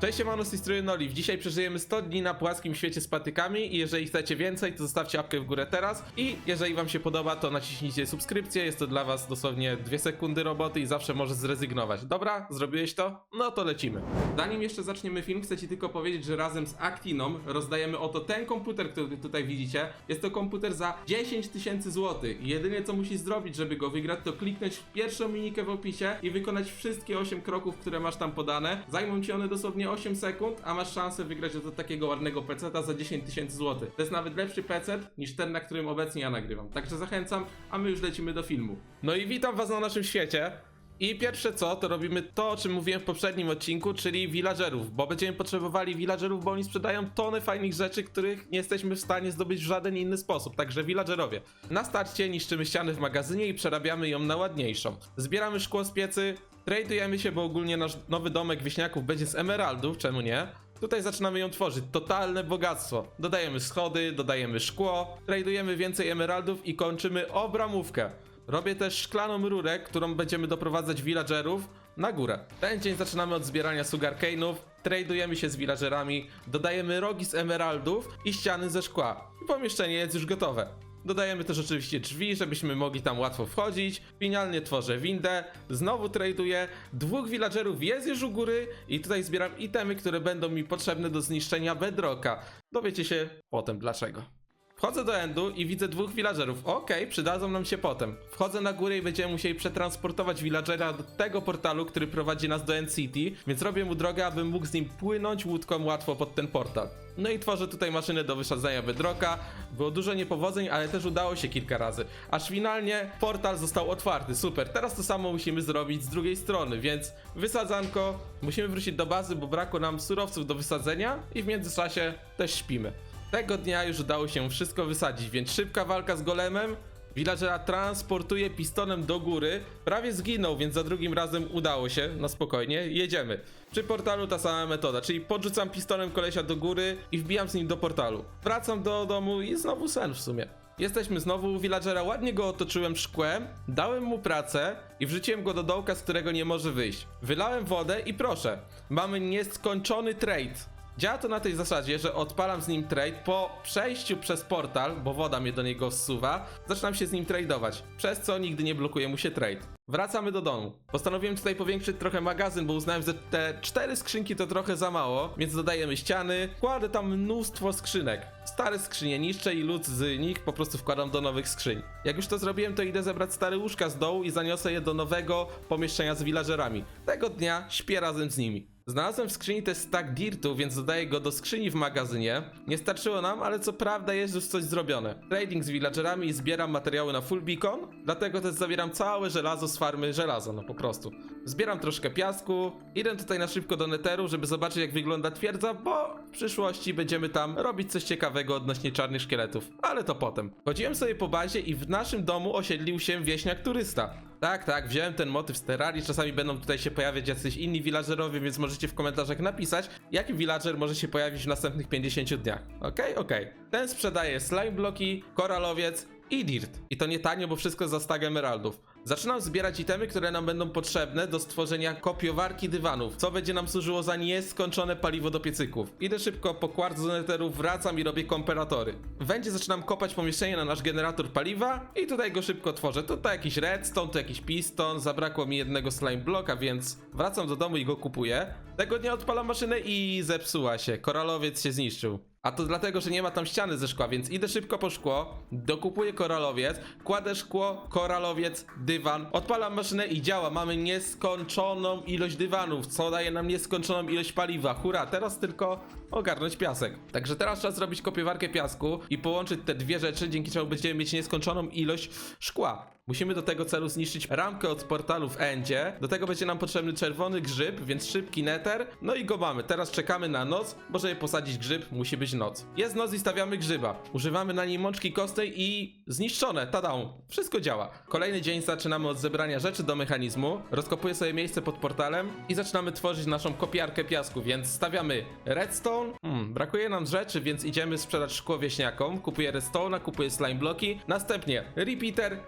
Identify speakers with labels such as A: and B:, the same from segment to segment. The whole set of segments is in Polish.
A: Cześć, siemano, z tej strony Noliv. Dzisiaj przeżyjemy 100 dni na płaskim świecie z patykami i jeżeli chcecie więcej, to zostawcie łapkę w górę teraz i jeżeli wam się podoba, to naciśnijcie subskrypcję, jest to dla was dosłownie 2 sekundy roboty i zawsze możesz zrezygnować. Dobra, zrobiłeś to? No to lecimy. Zanim jeszcze zaczniemy film, chcę ci tylko powiedzieć, że razem z Actiną rozdajemy oto ten komputer, który tutaj widzicie. Jest to komputer za 10 tysięcy złotych. I Jedynie co musisz zrobić, żeby go wygrać, to kliknąć w pierwszą minikę w opisie i wykonać wszystkie 8 kroków, które masz tam podane. Zajmą ci one dosłownie 8 sekund, a masz szansę wygrać od takiego ładnego peceta za 10 tysięcy złotych. To jest nawet lepszy pecet niż ten, na którym obecnie ja nagrywam. Także zachęcam, a my już lecimy do filmu. No i witam was na naszym świecie. I pierwsze co, to robimy to, o czym mówiłem w poprzednim odcinku, czyli villagerów, bo będziemy potrzebowali villagerów, bo oni sprzedają tony fajnych rzeczy, których nie jesteśmy w stanie zdobyć w żaden inny sposób, także villagerowie. Na starcie niszczymy ściany w magazynie i przerabiamy ją na ładniejszą. Zbieramy szkło z piecy, tradujemy się, bo ogólnie nasz nowy domek wieśniaków będzie z emeraldów, czemu nie? Tutaj zaczynamy ją tworzyć, totalne bogactwo. Dodajemy schody, dodajemy szkło, tradujemy więcej emeraldów i kończymy obramówkę. Robię też szklaną rurę, którą będziemy doprowadzać villagerów na górę. Ten dzień zaczynamy od zbierania sugarcane'ów, tradujemy się z villagerami, dodajemy rogi z emeraldów i ściany ze szkła. I pomieszczenie jest już gotowe. Dodajemy też oczywiście drzwi, żebyśmy mogli tam łatwo wchodzić. Finalnie tworzę windę, znowu traduję. Dwóch villagerów jest już u góry i tutaj zbieram itemy, które będą mi potrzebne do zniszczenia bedrocka. Dowiecie się potem dlaczego. Wchodzę do endu i widzę dwóch villagerów. Okej, przydadzą nam się potem. Wchodzę na górę i będziemy musieli przetransportować villagera do tego portalu, który prowadzi nas do End City, więc robię mu drogę, abym mógł z nim płynąć łódką łatwo pod ten portal. No i tworzę tutaj maszynę do wysadzania bedrocka. Było dużo niepowodzeń, ale też udało się kilka razy. Aż finalnie portal został otwarty. Super. Teraz to samo musimy zrobić z drugiej strony, więc wysadzanko. Musimy wrócić do bazy, bo brakło nam surowców do wysadzenia i w międzyczasie też śpimy. Tego dnia już udało się wszystko wysadzić, więc szybka walka z golemem. Villagera transportuje pistonem do góry. Prawie zginął, więc za drugim razem udało się. Na spokojnie, jedziemy. Przy portalu ta sama metoda, czyli podrzucam pistonem kolesia do góry i wbijam z nim do portalu. Wracam do domu i znowu sen w sumie. Jesteśmy znowu u villagera, ładnie go otoczyłem szkłem, dałem mu pracę i wrzuciłem go do dołka, z którego nie może wyjść. Wylałem wodę i proszę, mamy nieskończony trade. Działa to na tej zasadzie, że odpalam z nim trade po przejściu przez portal, bo woda mnie do niego zsuwa, zaczynam się z nim tradeować, przez co nigdy nie blokuje mu się trade. Wracamy do domu. Postanowiłem tutaj powiększyć trochę magazyn, bo uznałem, że te cztery skrzynki to trochę za mało, więc dodajemy ściany, kładę tam mnóstwo skrzynek. Stare skrzynie niszczę i lód z nich po prostu wkładam do nowych skrzyń. Jak już to zrobiłem, to idę zebrać stare łóżka z dołu i zaniosę je do nowego pomieszczenia z villagerami. Tego dnia śpię razem z nimi. Znalazłem w skrzyni też stack dirtu, więc dodaję go do skrzyni w magazynie. Nie starczyło nam, ale co prawda jest już coś zrobione. Trading z villagerami i zbieram materiały na full beacon, dlatego też zabieram całe żelazo z farmy żelaza, no po prostu. Zbieram troszkę piasku, idę tutaj na szybko do neteru, żeby zobaczyć jak wygląda twierdza, bo w przyszłości będziemy tam robić coś ciekawego odnośnie czarnych szkieletów, ale to potem. Chodziłem sobie po bazie i w naszym domu osiedlił się wieśniak turysta. Tak, tak, wziąłem ten motyw z Terrarii, czasami będą tutaj się pojawiać jacyś inni villagerowie, więc możecie w komentarzach napisać, jaki villager może się pojawić w następnych 50 dniach. Okej, okej. Ten sprzedaje slime bloki, koralowiec i dirt. I to nie tanio, bo wszystko za stag emeraldów. Zaczynam zbierać itemy, które nam będą potrzebne do stworzenia kopiowarki dywanów, co będzie nam służyło za nieskończone paliwo do piecyków. Idę szybko po kwarc do wracam i robię komperatory. Wędzie zaczynam kopać pomieszczenie na nasz generator paliwa i tutaj go szybko tworzę. Tutaj jakiś redstone, tu jakiś piston, zabrakło mi jednego slime bloka, więc wracam do domu i go kupuję. Tego dnia odpalam maszynę i zepsuła się, koralowiec się zniszczył. A to dlatego, że nie ma tam ściany ze szkła, więc idę szybko po szkło, dokupuję koralowiec, kładę szkło, koralowiec, dywan, odpalam maszynę i działa. Mamy nieskończoną ilość dywanów, co daje nam nieskończoną ilość paliwa. Hurra, teraz tylko ogarnąć piasek. Także teraz czas zrobić kopiowarkę piasku i połączyć te dwie rzeczy, dzięki czemu będziemy mieć nieskończoną ilość szkła. Musimy do tego celu zniszczyć ramkę od portalu w endzie. Do tego będzie nam potrzebny czerwony grzyb, więc szybki neter. No i go mamy. Teraz czekamy na noc, bo żeby posadzić grzyb, musi być noc. Jest noc i stawiamy grzyba. Używamy na niej mączki kostnej i zniszczone. Tadam. Wszystko działa. Kolejny dzień zaczynamy od zebrania rzeczy do mechanizmu. Rozkopuję sobie miejsce pod portalem i zaczynamy tworzyć naszą kopiarkę piasku, więc stawiamy redstone. Hmm, brakuje nam rzeczy, więc idziemy sprzedać szkło wieśniakom. Kupuję redstone'a, kupuję slime bloki. Następnie repeater,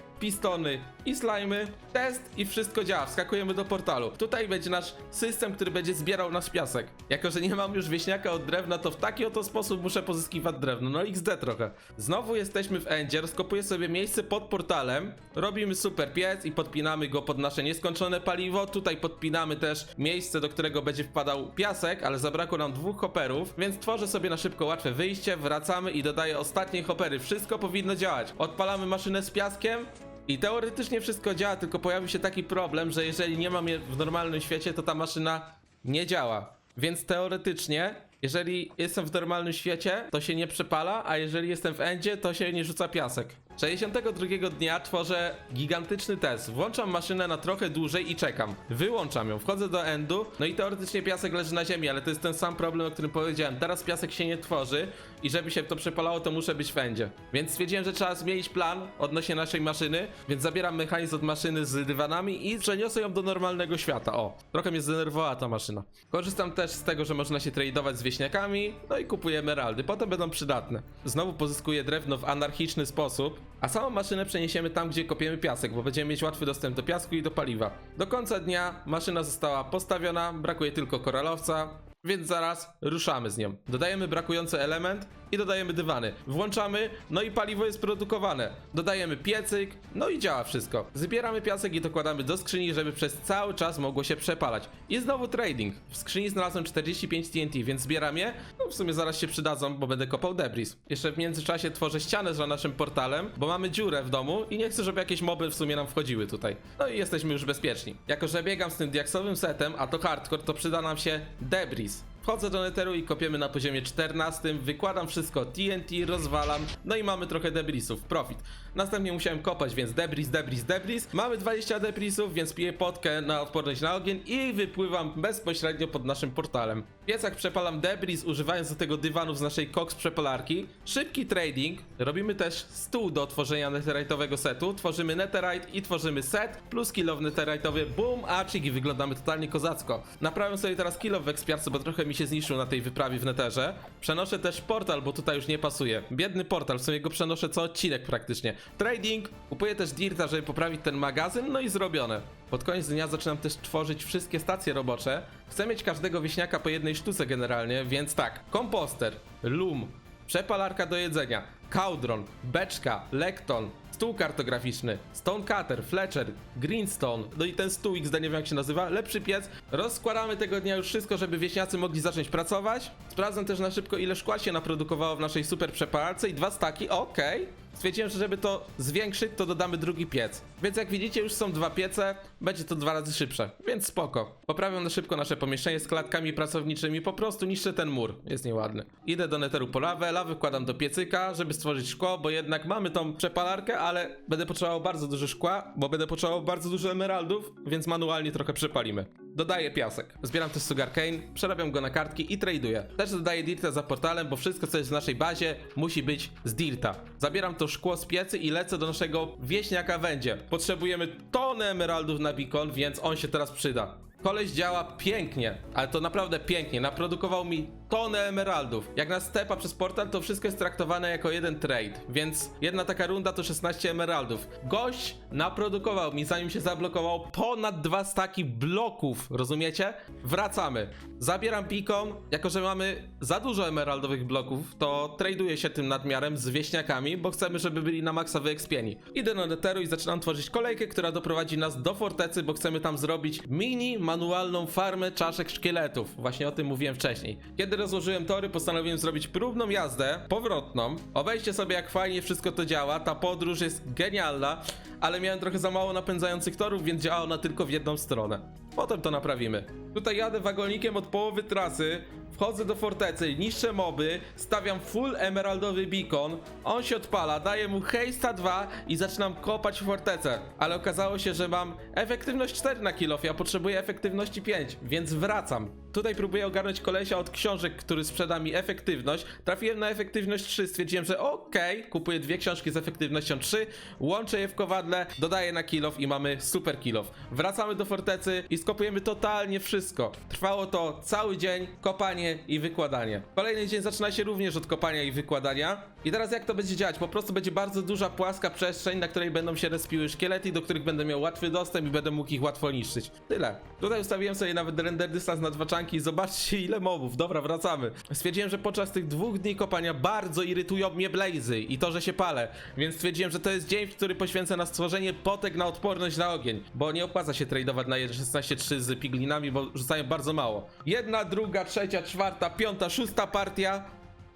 A: pistony i slajmy, test i wszystko działa, wskakujemy do portalu. Tutaj będzie nasz system, który będzie zbierał nasz piasek. Jako, że nie mam już wieśniaka od drewna, to w taki oto sposób muszę pozyskiwać drewno, no XD trochę. Znowu jesteśmy w endzie, rozkopuję sobie miejsce pod portalem, robimy super piec i podpinamy go pod nasze nieskończone paliwo. Tutaj podpinamy też miejsce, do którego będzie wpadał piasek, ale zabrakło nam dwóch hoperów, więc tworzę sobie na szybko łatwe wyjście, wracamy i dodaję ostatnie hopery. Wszystko powinno działać. Odpalamy maszynę z piaskiem, i teoretycznie wszystko działa, tylko pojawił się taki problem, że jeżeli nie mam je w normalnym świecie, to ta maszyna nie działa. Więc teoretycznie, jeżeli jestem w normalnym świecie, to się nie przepala, a jeżeli jestem w endzie, to się nie rzuca piasek. 62 dnia tworzę gigantyczny test. Włączam maszynę na trochę dłużej i czekam. Wyłączam ją, wchodzę do endu, no i teoretycznie piasek leży na ziemi, ale to jest ten sam problem, o którym powiedziałem. Teraz piasek się nie tworzy i żeby się to przepalało, to muszę być w endzie. Więc stwierdziłem, że trzeba zmienić plan odnośnie naszej maszyny, więc zabieram mechanizm od maszyny z dywanami i przeniosę ją do normalnego świata. O, trochę mnie zdenerwowała ta maszyna. Korzystam też z tego, że można się tradeować z wieśniakami, no i kupuję emeraldy, potem będą przydatne. Znowu pozyskuję drewno w anarchiczny sposób, a samą maszynę przeniesiemy tam, gdzie kopiemy piasek, bo będziemy mieć łatwy dostęp do piasku i do paliwa. Do końca dnia maszyna została postawiona, brakuje tylko koralowca, więc zaraz ruszamy z nią. Dodajemy brakujący element i dodajemy dywany. Włączamy, no i paliwo jest produkowane. Dodajemy piecyk, no i działa wszystko. Zbieramy piasek i dokładamy do skrzyni, żeby przez cały czas mogło się przepalać. I znowu trading. W skrzyni znalazłem 45 TNT, więc zbieram je. No w sumie zaraz się przydadzą, bo będę kopał debris. Jeszcze w międzyczasie tworzę ścianę za naszym portalem, bo mamy dziurę w domu i nie chcę, żeby jakieś moby w sumie nam wchodziły tutaj. No i jesteśmy już bezpieczni. Jako, że biegam z tym diaksowym setem, a to hardcore, to przyda nam się debris. Wchodzę do netheru i kopiemy na poziomie 14, wykładam wszystko TNT, rozwalam, no i mamy trochę debrisów, profit. Następnie musiałem kopać, więc debris, debris, debris. Mamy 20 debrisów, więc piję potkę na odporność na ogień i wypływam bezpośrednio pod naszym portalem. W piecach przepalam debris, używając do tego dywanów z naszej Cox przepalarki. Szybki trading, robimy też stół do tworzenia netherite'owego setu, tworzymy netherite i tworzymy set, plus kill of netherite'owy, boom, archik i wyglądamy totalnie kozacko. Naprawiam sobie teraz kill of w ekspiarce, bo trochę mi się zniszczył na tej wyprawie w netherze. Przenoszę też portal, bo tutaj już nie pasuje. Biedny portal, w sumie go przenoszę co odcinek praktycznie. Trading, kupuję też dirta, żeby poprawić ten magazyn, no i zrobione. Pod koniec dnia zaczynam też tworzyć wszystkie stacje robocze. Chcę mieć każdego wieśniaka po jednej sztuce generalnie, więc tak, komposter, loom, przepalarka do jedzenia, kaudron, beczka, lekton, stół kartograficzny, stonecutter, fletcher, greenstone, no i ten stół XD, nie wiem jak się nazywa, lepszy piec. Rozkładamy tego dnia już wszystko, żeby wieśniacy mogli zacząć pracować. Sprawdzam też na szybko ile szkła się naprodukowało w naszej super przepalarce i dwa staki, okej. Stwierdziłem, że żeby to zwiększyć, to dodamy drugi piec. Więc jak widzicie, już są dwa piece, będzie to dwa razy szybsze, więc spoko. Poprawiam na szybko nasze pomieszczenie z klatkami pracowniczymi, po prostu niszczę ten mur, jest nieładny. Idę do neteru po lawę, lawę wkładam do piecyka, żeby stworzyć szkło, bo jednak mamy tą przepalarkę, ale będę potrzebował bardzo dużo szkła, bo będę potrzebował bardzo dużo emeraldów, więc manualnie trochę przepalimy. Dodaję piasek. Zbieram też sugarcane, przerabiam go na kartki i traduję. Też dodaję dirta za portalem, bo wszystko co jest w naszej bazie musi być z dirta. Zabieram to szkło z piecy i lecę do naszego wieśniaka wędzie. Potrzebujemy tonę emeraldów na beacon, więc on się teraz przyda. Koleś działa pięknie, ale to naprawdę pięknie. Naprodukował mi tonę emeraldów. Jak na stepa przez portal, to wszystko jest traktowane jako jeden trade, więc jedna taka runda to 16 emeraldów. Gość naprodukował mi, zanim się zablokował, ponad dwa staki bloków, rozumiecie? Wracamy. Zabieram beacon, jako że mamy za dużo emeraldowych bloków, to traduję się tym nadmiarem z wieśniakami, bo chcemy, żeby byli na maksa wyekspieni. Idę do netheru i zaczynam tworzyć kolejkę, która doprowadzi nas do fortecy, bo chcemy tam zrobić mini manualną farmę czaszek szkieletów. Właśnie o tym mówiłem wcześniej. Kiedy rozłożyłem tory, postanowiłem zrobić próbną jazdę, powrotną. Obejście sobie jak fajnie wszystko to działa, ta podróż jest genialna, ale miałem trochę za mało napędzających torów, więc działa ona tylko w jedną stronę. Potem to naprawimy. Tutaj jadę wagonikiem od połowy trasy, wchodzę do fortecy, niszczę moby, stawiam full emeraldowy beacon, on się odpala, daję mu hejsta 2 i zaczynam kopać fortecę. Ale okazało się, że mam efektywność 4 na kill ja potrzebuję efektywności 5, więc wracam. Tutaj próbuję ogarnąć kolesia od książek, który sprzeda mi efektywność. Trafiłem na efektywność 3, stwierdziłem, że okej, kupuję dwie książki z efektywnością 3, łączę je w kowadle, dodaję na kill i mamy super kill. Wracamy do fortecy i skopujemy totalnie wszystko. Trwało to cały dzień, kopanie i wykładanie. Kolejny dzień zaczyna się również od kopania i wykładania. I teraz jak to będzie działać? Po prostu będzie bardzo duża, płaska przestrzeń, na której będą się respiły szkielety, do których będę miał łatwy dostęp i będę mógł ich łatwo niszczyć. Tyle. Tutaj ustawiłem sobie nawet render dystans na dwa czanki i zobaczcie ile mobów. Dobra, wracamy. Stwierdziłem, że podczas tych dwóch dni kopania bardzo irytują mnie blazy i to, że się palę. Więc stwierdziłem, że to jest dzień, w który poświęcę na stworzenie potek na odporność na ogień. Bo nie opłaca się tradeować na 1.16.3 z piglinami, bo rzucają bardzo mało. Jedna, druga, trzecia, czwarta, piąta, szósta partia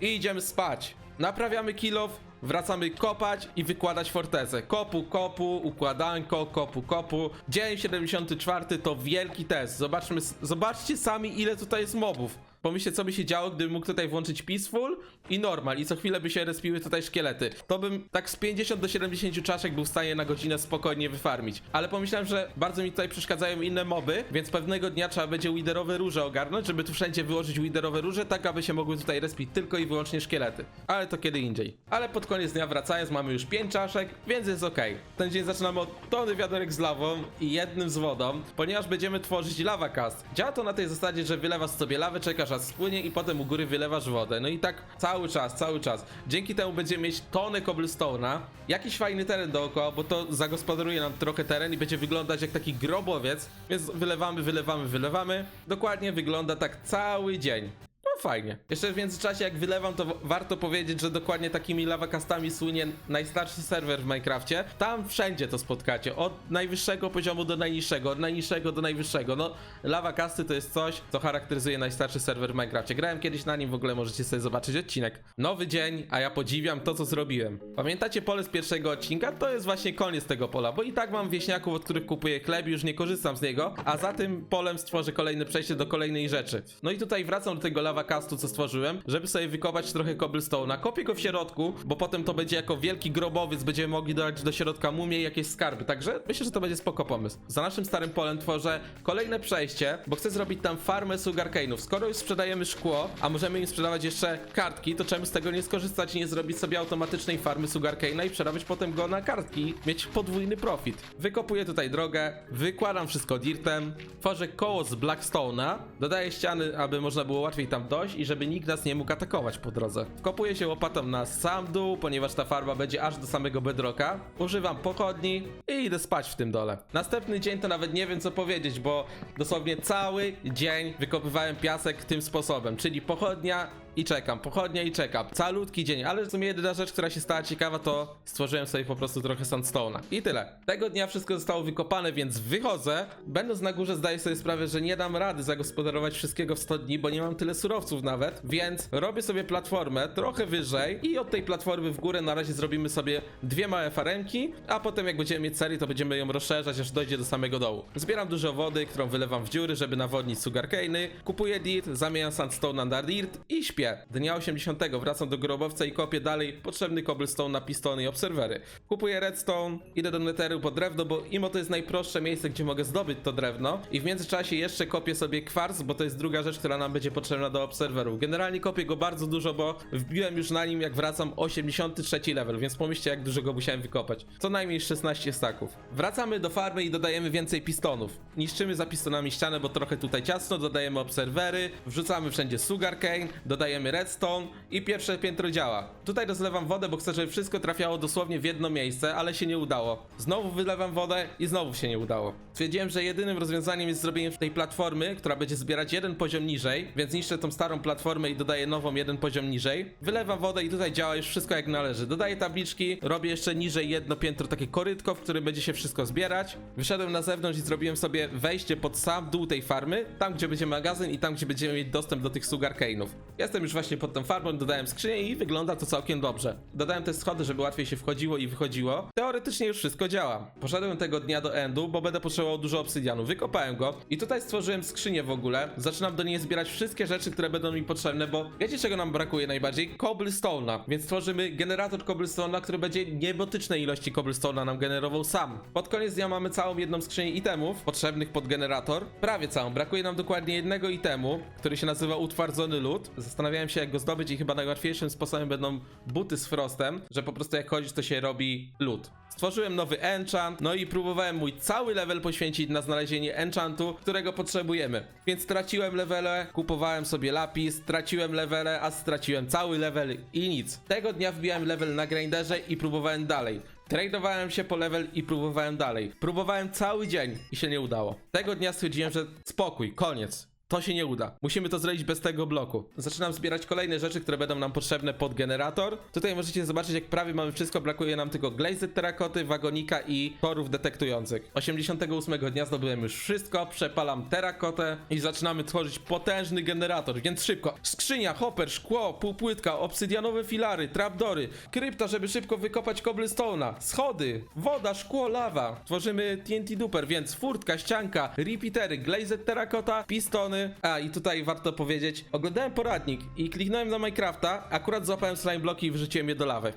A: i idziemy spać. Naprawiamy kilof, wracamy kopać i wykładać fortecę. Kopu, kopu, układanko, kopu, kopu. Dzień 74 to wielki test. Zobaczmy, zobaczcie sami ile tutaj jest mobów. Pomyślcie, co by się działo, gdybym mógł tutaj włączyć Peaceful i Normal i co chwilę by się respiły tutaj szkielety. To bym tak z 50 do 70 czaszek był w stanie na godzinę spokojnie wyfarmić. Ale pomyślałem, że bardzo mi tutaj przeszkadzają inne moby, więc pewnego dnia trzeba będzie widerowe róże ogarnąć, żeby tu wszędzie wyłożyć widerowe róże, tak aby się mogły tutaj respić tylko i wyłącznie szkielety. Ale to kiedy indziej. Ale pod koniec dnia wracając mamy już 5 czaszek, więc jest ok. Ten dzień zaczynamy od tony wiaderek z lawą i jednym z wodą, ponieważ będziemy tworzyć lava cast. Działa to na tej zasadzie, że wylewasz sobie lawę, czekasz aż spłynie i potem u góry wylewasz wodę. No i tak cały czas, cały czas. Dzięki temu będziemy mieć tonę cobblestone'a, jakiś fajny teren dookoła, bo to zagospodaruje nam trochę teren i będzie wyglądać jak taki grobowiec, więc wylewamy, wylewamy, wylewamy. Dokładnie wygląda tak cały dzień. No fajnie. Jeszcze w międzyczasie jak wylewam, to warto powiedzieć, że dokładnie takimi lawakastami słynie najstarszy serwer w Minecrafcie. Tam wszędzie to spotkacie, od najwyższego poziomu do najniższego, od najniższego do najwyższego. No, lawakasty to jest coś, co charakteryzuje najstarszy serwer w Minecrafcie. Grałem kiedyś na nim, w ogóle możecie sobie zobaczyć odcinek. Nowy dzień, a ja podziwiam to, co zrobiłem. Pamiętacie pole z pierwszego odcinka? To jest właśnie koniec tego pola, bo i tak mam wieśniaków, od których kupuję chleb już nie korzystam z niego, a za tym polem stworzę kolejne przejście do kolejnej rzeczy. No i tutaj wracam do tego lawakastu, co stworzyłem, żeby sobie wykopać trochę cobblestone'a. Kopię go w środku, bo potem to będzie jako wielki grobowiec, będziemy mogli dodać do środka mumię i jakieś skarby, także myślę, że to będzie spoko pomysł. Za naszym starym polem tworzę kolejne przejście, bo chcę zrobić tam farmę sugarcane'ów. Skoro już sprzedajemy szkło, a możemy im sprzedawać jeszcze kartki, to czemu z tego nie skorzystać i nie zrobić sobie automatycznej farmy sugarcane'a i przerabiać potem go na kartki mieć podwójny profit. Wykopuję tutaj drogę, wykładam wszystko dirtem, tworzę koło z blackstone'a, dodaję ściany, aby można było łatwiej tam i żeby nikt nas nie mógł atakować po drodze. Wkopuję się łopatą na sam dół, ponieważ ta farba będzie aż do samego bedrocka. Używam pochodni i idę spać w tym dole. Następny dzień to nawet nie wiem co powiedzieć, bo dosłownie cały dzień wykopywałem piasek tym sposobem, czyli pochodnia i czekam, pochodnia i czekam. Calutki dzień, ale w sumie jedyna rzecz, która się stała ciekawa, to stworzyłem sobie po prostu trochę sandstone'a. I tyle. Tego dnia wszystko zostało wykopane, więc wychodzę. Będąc na górze zdaję sobie sprawę, że nie dam rady zagospodarować wszystkiego w 100 dni, bo nie mam tyle surowców nawet, więc robię sobie platformę trochę wyżej i od tej platformy w górę na razie zrobimy sobie dwie małe faremki, a potem jak będziemy mieć serię, to będziemy ją rozszerzać, aż dojdzie do samego dołu. Zbieram dużo wody, którą wylewam w dziury, żeby nawodnić sugarcane'y, kupuję dirt, zamieniam sandstone na dirt i śpię. Dnia 80 wracam do grobowca i kopię dalej potrzebny cobblestone na pistony i obserwery. Kupuję redstone, idę do netheru po drewno, bo imo to jest najprostsze miejsce, gdzie mogę zdobyć to drewno i w międzyczasie jeszcze kopię sobie kwarc, bo to jest druga rzecz, która nam będzie potrzebna do obserwerów. Generalnie kopię go bardzo dużo, bo wbiłem już na nim jak wracam 83 level, więc pomyślcie jak dużo go musiałem wykopać. Co najmniej 16 staków. Wracamy do farmy i dodajemy więcej pistonów. Niszczymy za pistonami ścianę, bo trochę tutaj ciasno, dodajemy obserwery, wrzucamy wszędzie sugarcane, dodajemy redstone i pierwsze piętro działa. Tutaj rozlewam wodę, bo chcę, żeby wszystko trafiało dosłownie w jedno miejsce, ale się nie udało. Znowu wylewam wodę i znowu się nie udało. Stwierdziłem, że jedynym rozwiązaniem jest zrobienie tej platformy, która będzie zbierać jeden poziom niżej, więc niszczę tą starą platformę i dodaję nową jeden poziom niżej. Wylewam wodę i tutaj działa już wszystko jak należy. Dodaję tabliczki, robię jeszcze niżej jedno piętro, takie korytko, w którym będzie się wszystko zbierać. Wyszedłem na zewnątrz i zrobiłem sobie wejście pod sam dół tej farmy, tam gdzie będzie magazyn i tam gdzie będziemy mieć dostęp do tych sugarcane'ów. Jestem już właśnie pod tą farmą, dodałem skrzynię i wygląda to całkiem dobrze. Dodałem te schody, żeby łatwiej się wchodziło i wychodziło. Teoretycznie już wszystko działa. Poszedłem tego dnia do endu, bo będę potrzebował dużo obsydianu. Wykopałem go i tutaj stworzyłem skrzynię w ogóle. Zaczynam do niej zbierać wszystkie rzeczy, które będą mi potrzebne, bo wiecie czego nam brakuje najbardziej? Cobblestone'a. Więc tworzymy generator cobblestone'a, który będzie niebotycznej ilości cobblestone'a nam generował sam. Pod koniec dnia mamy całą jedną skrzynię itemów potrzebnych pod generator. Prawie całą. Brakuje nam dokładnie jednego itemu, który się nazywa utwardzony lód. Zastanawiałem się jak go zdobyć i chyba najłatwiejszym sposobem będą buty z frostem, że po prostu jak chodzisz to się robi lód. stworzyłem nowy enchant, no i próbowałem mój cały level poświęcić na znalezienie enchantu, którego potrzebujemy. Więc traciłem levele, kupowałem sobie lapis, traciłem levele, a straciłem cały level i nic. Tego dnia wbijałem level na grinderze i próbowałem dalej. Tradowałem się po level i próbowałem dalej. Próbowałem cały dzień i się nie udało. Tego dnia stwierdziłem, że spokój, koniec. To się nie uda. Musimy to zrobić bez tego bloku. Zaczynam zbierać kolejne rzeczy, które będą nam potrzebne pod generator. Tutaj możecie zobaczyć, jak prawie mamy wszystko. Brakuje nam tylko glazed terakoty, wagonika i torów detektujących. 88 dnia zdobyłem już wszystko. Przepalam terakotę i zaczynamy tworzyć potężny generator, więc szybko. Skrzynia, hopper, szkło, półpłytka, obsydianowe filary, trapdory, krypta, żeby szybko wykopać cobblestone'a, schody, woda, szkło, lawa. Tworzymy TNT duper, więc furtka, ścianka, repeatery, glazed terakota, pistony. A i tutaj warto powiedzieć, oglądałem poradnik i kliknąłem na Minecrafta, akurat złapałem slime bloki i wrzuciłem je do lawy.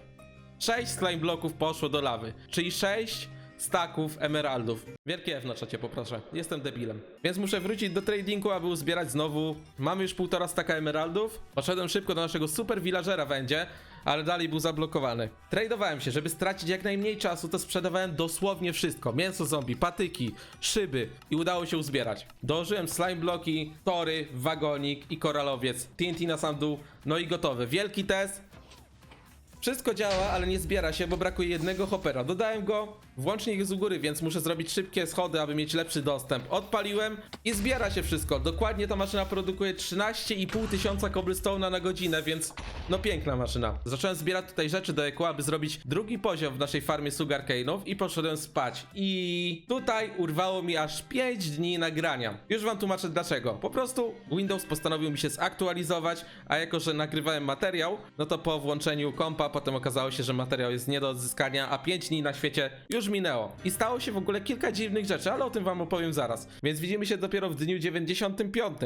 A: 6 slime bloków poszło do lawy, czyli 6 staków emeraldów. Wielkie F na czacie poproszę, jestem debilem. Więc muszę wrócić do tradingu, aby uzbierać znowu. Mamy już półtora staka emeraldów. Poszedłem szybko do naszego super villagera będzie, ale dalej był zablokowany. Tradowałem się, żeby stracić jak najmniej czasu, to sprzedawałem dosłownie wszystko. Mięso zombie, patyki, szyby i udało się uzbierać. Dołożyłem slime bloki, tory, wagonik i koralowiec. TNT na sam dół, no i gotowe. Wielki test, wszystko działa, ale nie zbiera się, bo brakuje jednego hopera. Dodałem go, włącznie z u góry, więc muszę zrobić szybkie schody, aby mieć lepszy dostęp. Odpaliłem i zbiera się wszystko. Dokładnie ta maszyna produkuje 13,5 tysiąca cobblestone'a na godzinę, więc no piękna maszyna. Zacząłem zbierać tutaj rzeczy do eku, aby zrobić drugi poziom w naszej farmie sugarcane'ów i poszedłem spać. I tutaj urwało mi aż 5 dni nagrania. Już wam tłumaczę dlaczego. Po prostu Windows postanowił mi się zaktualizować, a jako, że nagrywałem materiał, no to po włączeniu kompa potem okazało się, że materiał jest nie do odzyskania, a 5 dni na świecie już minęło. I stało się w ogóle kilka dziwnych rzeczy, ale o tym wam opowiem zaraz. Więc widzimy się dopiero w dniu 95.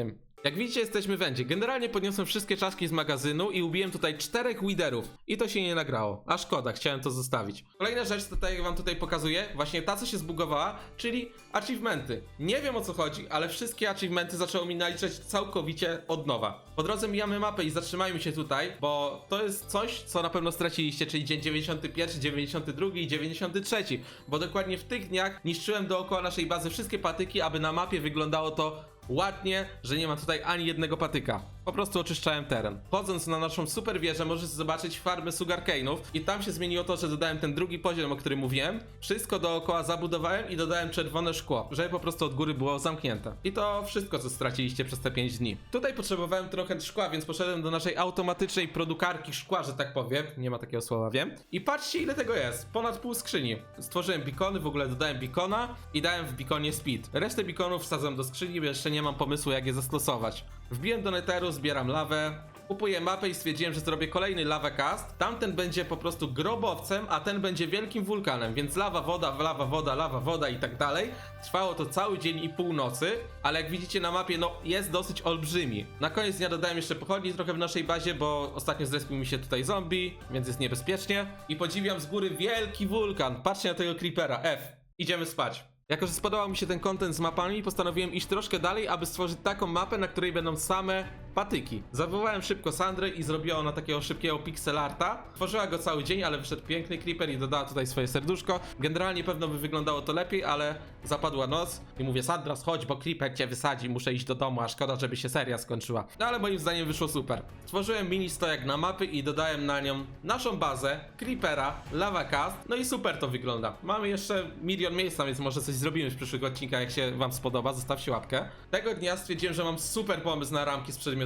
A: Jak widzicie, jesteśmy w endzie. Generalnie podniosłem wszystkie czaszki z magazynu i ubiłem tutaj czterech widerów. I to się nie nagrało. A szkoda, chciałem to zostawić. Kolejna rzecz, to tak jak wam tutaj pokazuję, właśnie ta, co się zbugowała, czyli achievementy. Nie wiem o co chodzi, ale wszystkie achievementy zaczęło mi naliczać całkowicie od nowa. Po drodze mijamy mapę i zatrzymajmy się tutaj, bo to jest coś, co na pewno straciliście, czyli dzień 91, 92 i 93. Bo dokładnie w tych dniach niszczyłem dookoła naszej bazy wszystkie patyki, aby na mapie wyglądało to ładnie, że nie ma tutaj ani jednego patyka. Po prostu oczyszczałem teren. Wchodząc na naszą super wieżę, możesz zobaczyć farmę sugarcane'ów i tam się zmieniło to, że dodałem ten drugi poziom, o którym mówiłem. Wszystko dookoła zabudowałem i dodałem czerwone szkło, żeby po prostu od góry było zamknięte. I to wszystko, co straciliście przez te 5 dni. Tutaj potrzebowałem trochę szkła, więc poszedłem do naszej automatycznej produkarki szkła, że tak powiem. Nie ma takiego słowa, wiem. I patrzcie, ile tego jest. Ponad pół skrzyni. Stworzyłem bikony, w ogóle dodałem bikona i dałem w bikonie speed. Resztę bikonów wsadzam do skrzyni, bo jeszcze nie mam pomysłu, jak je zastosować. Wbiłem do netheru, zbieram lawę, kupuję mapę i stwierdziłem, że zrobię kolejny lava cast. Tamten będzie po prostu grobowcem, a ten będzie wielkim wulkanem, więc lawa, woda, lawa, woda, lawa, woda i tak dalej. Trwało to cały dzień i pół nocy, ale jak widzicie na mapie, no jest dosyć olbrzymi. Na koniec dnia dodałem jeszcze pochodni trochę w naszej bazie, bo ostatnio zrespił mi się tutaj zombie, więc jest niebezpiecznie. I podziwiam z góry wielki wulkan. Patrzcie na tego creepera, F. Idziemy spać. Jako, że spodobał mi się ten content z mapami, postanowiłem iść troszkę dalej, aby stworzyć taką mapę, na której będą same patyki. Zawołałem szybko Sandrę i zrobiła ona takiego szybkiego pixel arta. Tworzyła go cały dzień, ale wyszedł piękny creeper i dodała tutaj swoje serduszko. Generalnie pewno by wyglądało to lepiej, ale zapadła noc i mówię Sandra, schodź, bo creeper cię wysadzi, muszę iść do domu, a szkoda, żeby się seria skończyła. No ale moim zdaniem wyszło super. Stworzyłem mini stojak na mapy i dodałem na nią naszą bazę, creepera, lava cast, no i super to wygląda. Mamy jeszcze milion miejsca, więc może coś zrobimy w przyszłych odcinkach, jak się wam spodoba, zostawcie łapkę. Tego dnia stwierdziłem, że mam super pomysł na ramki z przedmiotami.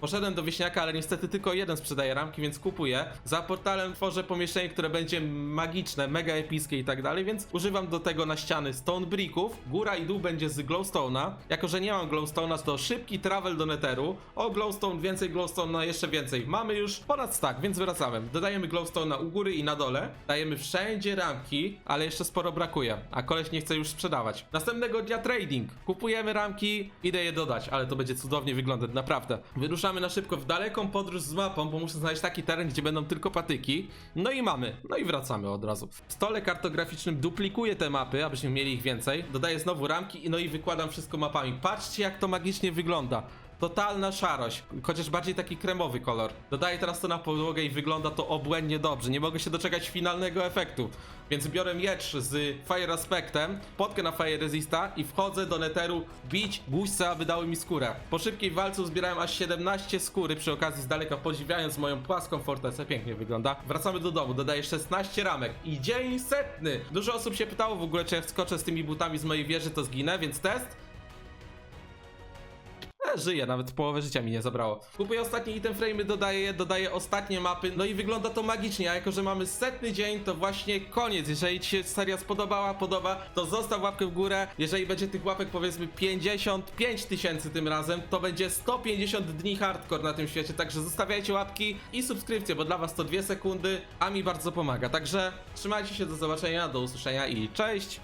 A: Poszedłem do wieśniaka, ale niestety tylko jeden sprzedaje ramki, więc kupuję. Za portalem tworzę pomieszczenie, które będzie magiczne, mega epickie i tak dalej, więc używam do tego na ściany stone bricków. Góra i dół będzie z glowstone'a. Jako, że nie mam glowstone'a, to szybki travel do netheru. O glowstone, więcej glowstone'a, jeszcze więcej. Mamy już ponad stack, więc wracamy. Dodajemy glowstone'a u góry i na dole. Dajemy wszędzie ramki, ale jeszcze sporo brakuje, a koleś nie chce już sprzedawać. Następnego dnia trading. Kupujemy ramki, idę je dodać, ale to będzie cudownie wyglądać, naprawdę. Wyruszamy na szybko w daleką podróż z mapą, bo muszę znaleźć taki teren, gdzie będą tylko patyki. No i mamy. No i wracamy od razu. W stole kartograficznym duplikuję te mapy, abyśmy mieli ich więcej. Dodaję znowu ramki no i wykładam wszystko mapami. Patrzcie jak to magicznie wygląda. Totalna szarość, chociaż bardziej taki kremowy kolor. Dodaję teraz to na podłogę i wygląda to obłędnie dobrze. Nie mogę się doczekać finalnego efektu. Więc biorę miecz z Fire Aspectem, potkę na Fire Resista i wchodzę do neteru bić głuźce, aby dały mi skórę. Po szybkiej walce zbierałem aż 17 skóry, przy okazji z daleka podziwiając moją płaską fortecę, pięknie wygląda. Wracamy do domu, dodaję 16 ramek i dzień setny! Dużo osób się pytało w ogóle, czy jak skoczę z tymi butami z mojej wieży, to zginę, więc test. Żyję, nawet połowę życia mi nie zabrało. Kupuję ostatnie item frame'y, dodaję dodaję ostatnie mapy, no i wygląda to magicznie, a jako, że mamy setny dzień, to właśnie koniec. Jeżeli ci się seria spodobała, podoba, to zostaw łapkę w górę. Jeżeli będzie tych łapek powiedzmy 55 tysięcy tym razem, to będzie 150 dni hardcore na tym świecie, także zostawiajcie łapki i subskrypcję, bo dla was to 2 sekundy, a mi bardzo pomaga. Także trzymajcie się, do zobaczenia, do usłyszenia i cześć!